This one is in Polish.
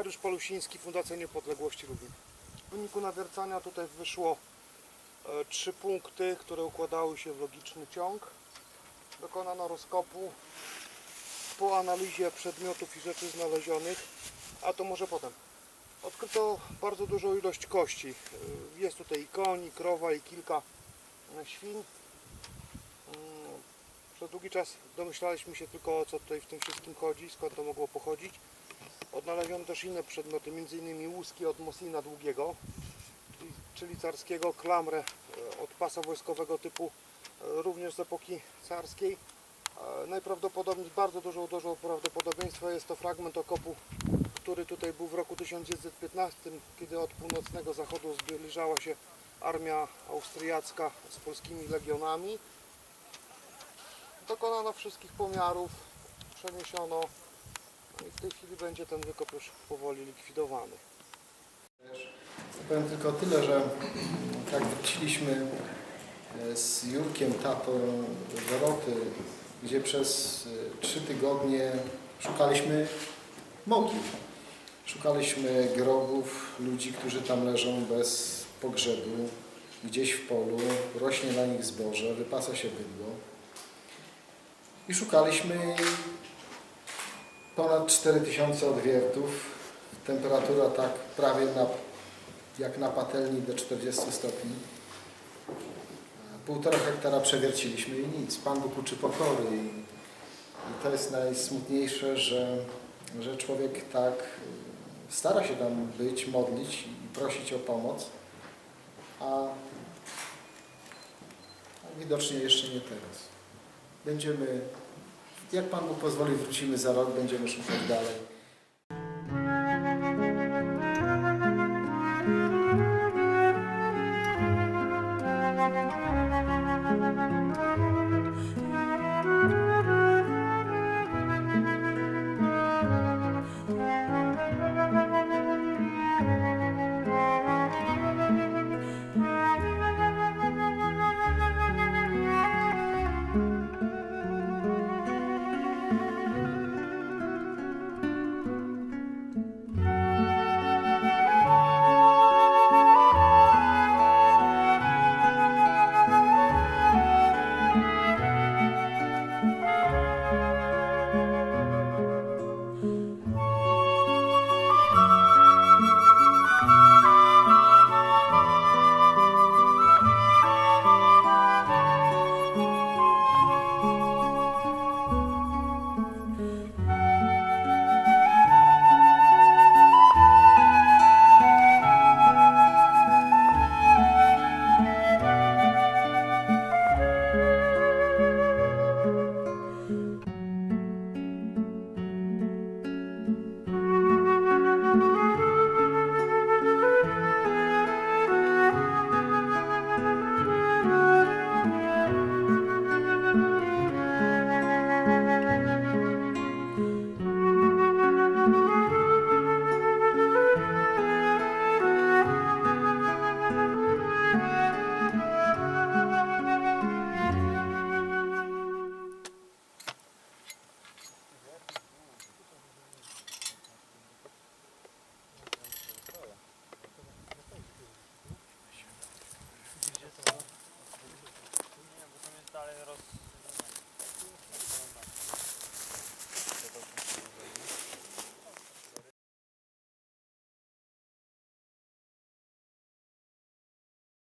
Dariusz Palusiński, Fundacja Niepodległości Lublin. W wyniku nawiercania tutaj wyszło e, trzy punkty, które układały się w logiczny ciąg. Dokonano rozkopu po analizie przedmiotów i rzeczy znalezionych, a to może potem. Odkryto bardzo dużą ilość kości. E, Jest tutaj i koń, i krowa, i kilka e, świn. Mm, Przez długi czas domyślaliśmy się tylko o co tutaj w tym wszystkim chodzi, skąd to mogło pochodzić. Odnaleziono też inne przedmioty, m.in. łuski od Mosina Długiego, czyli- carskiego, klamrę e, od pasa wojskowego typu e, również z epoki carskiej. E, Najprawdopodobniej, bardzo dużą dozą prawdopodobieństwa jest to fragment okopu, który tutaj był w roku 1915, kiedy od północnego zachodu zbliżała się armia austriacka z polskimi legionami. Dokonano wszystkich pomiarów, przeniesiono no w tej chwili będzie ten wykop już powoli likwidowany. Powiem tylko tyle, że jak wróciliśmy e, z Jurkiem, tatą Doroty, gdzie przez e, trzy tygodnie szukaliśmy mogił. Szukaliśmy grobów ludzi, którzy tam leżą bez pogrzebu, gdzieś w polu, rośnie na nich zboże, wypasa się bydło. I szukaliśmy ponad 4000 odwiertów. Temperatura tak prawie na jak na patelni do 40 stopni. Półtora hektara przewierciliśmy i nic. Pan Bóg uczy pokory i, i to jest najsmutniejsze, że, że człowiek tak stara się tam być, modlić i prosić o pomoc, a widocznie jeszcze nie teraz. Będziemy, jak Pan Bóg pozwoli, wrócimy za rok, będziemy szukać dalej.